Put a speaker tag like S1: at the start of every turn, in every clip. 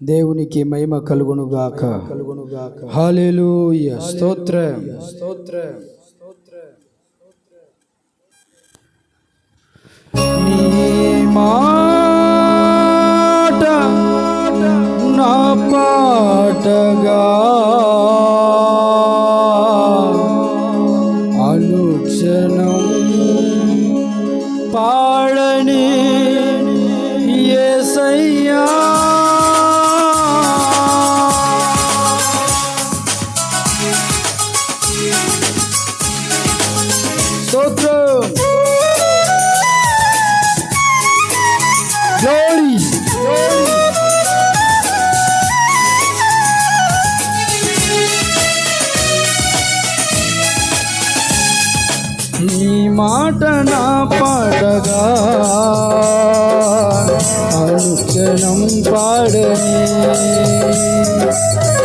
S1: దేవునికి మహిమ కలుగునుగాక. కలుగునుగాక హాలేలూయ స్తోత్ర. స్తోత్ర మాట నా పాటగా అనుక్షణం పాడని యేసయ్యా అనుక్షణం పాడని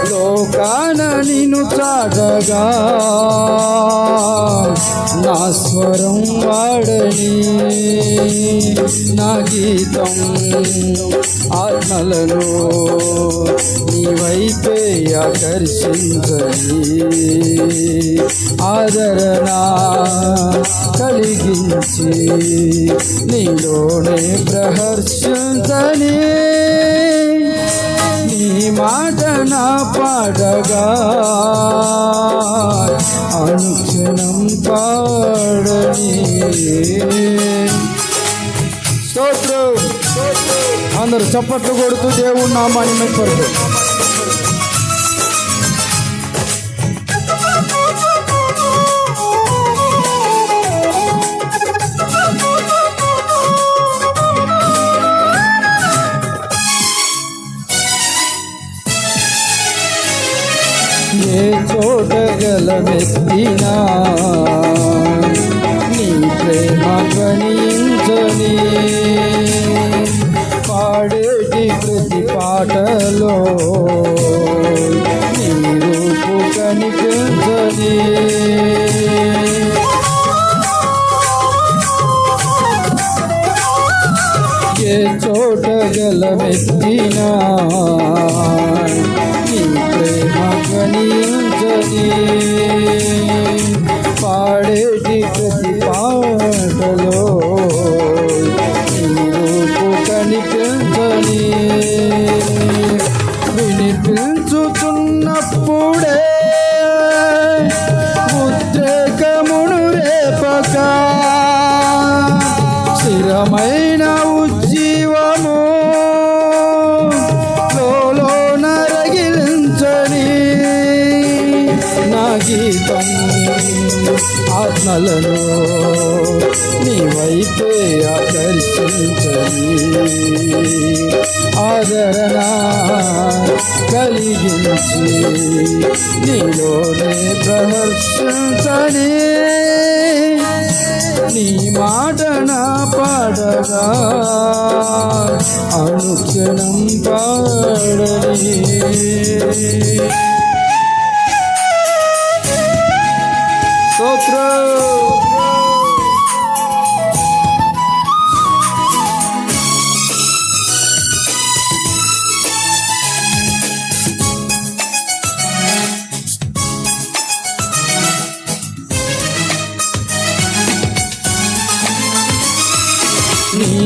S1: లోకాన నిను చాటగా నా స్వరం వాడని నా గీతం ఆత్మలను నీ వైపే ఆకర్షించని ఆదరణ కలిగించి నీలోనే ప్రహర్షించని పాడగా. అనుక్షణం పాడని. స్తోత్రం. అందరు చప్పట్లు కొడుతూ దేవుడు నామాన్ని మెప్పరు. ఏ చోట గలమెత్తినా నీ ప్రేమ గణించని పాడేటి ప్రతి పాటలో? నీ రూపు కనిపించని ఏ చోట గలమెత్తినా నా ఆత్మలను నీ వైపే ఆకర్షించని ఆదరణ కలిగించి నీలోనే ప్రహర్షించని నీ మాట నా పాడగా అనుక్షణం పాడని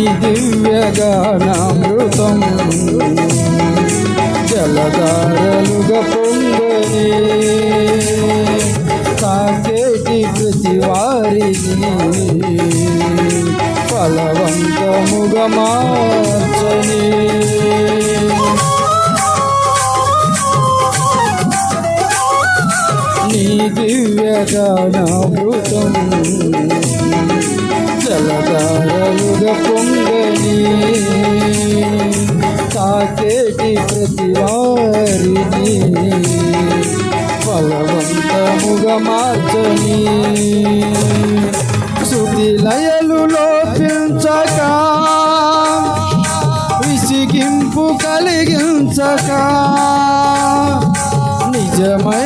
S1: దివ్యగానామృతం. జలధారలుగా పొంగని సాకేటి ప్రతి వారిని ఫలవంతముగా మార్చని. నీ దివ్యగానామృతం జలధారలుగా పొంగని తాకేటి ప్రతి వారిని ఫలవంతముగా మార్చని శృతి లయలు లోపించక విసిగింపు కలిగించక నిజమై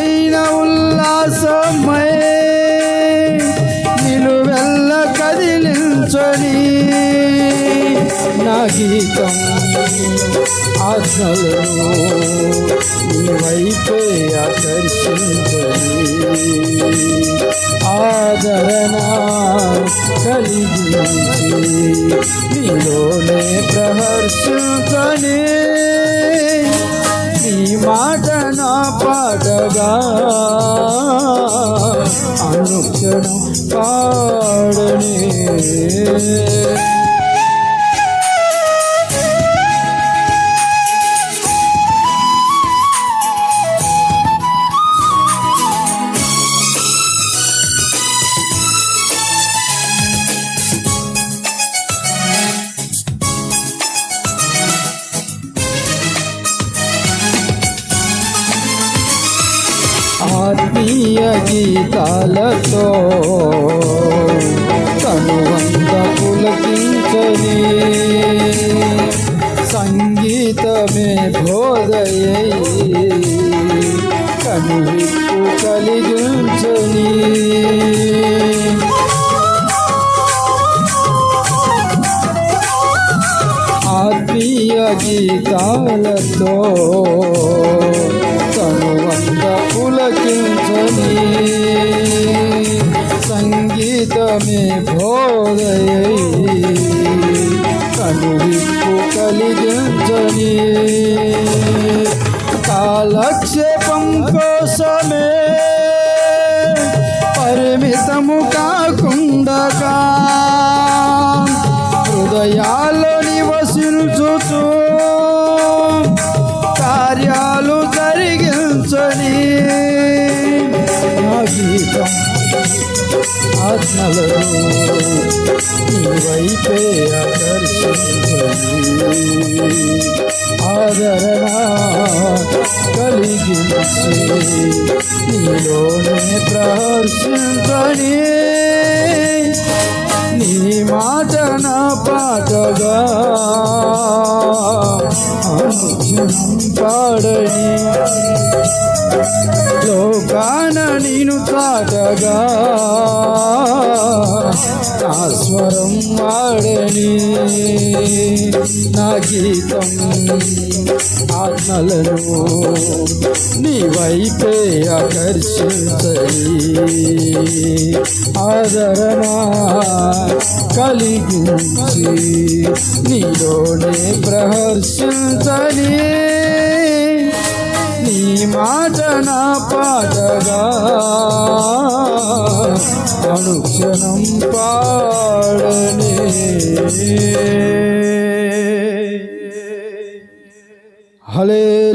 S1: సహితం కదిలించని నీవైతే గీతం ఆకర్షించని ఆదరణ కలిగించి నీలోనే ప్రహర్షించని. నీ మాట నా పాటగా అనుక్షణం పాడనే. భారతీయ గీతాలతో కనువంత పులకించని సంగీతమే బోధయై. కనువిప్పు కలిగించని. ఆత్మీయ గీతాలతో కాలక్షేపం కోసమే పరిమితము కాకుండా హృదయాల్లో నివసించుతూ కార్యాలు జరిగించని నా గీతం ఆజ్ఞలను నీ వైపే ఆకర్షించని ఆదరణ కలిగించి నీలోనే ప్రహర్షించని నీ మాట నా పాటగా అనుక్షణం పాడని లోకాన నేను చాటగా నా స్వరం వాడని నా గీతం ఆత్మలను నీ వైపే ఆకర్షించని ఆదరణ కలిగించి నీలోనే ప్రహర్షించని నీ మాట నా పాటగా అనుక్షణం పాడనే హలేలుయా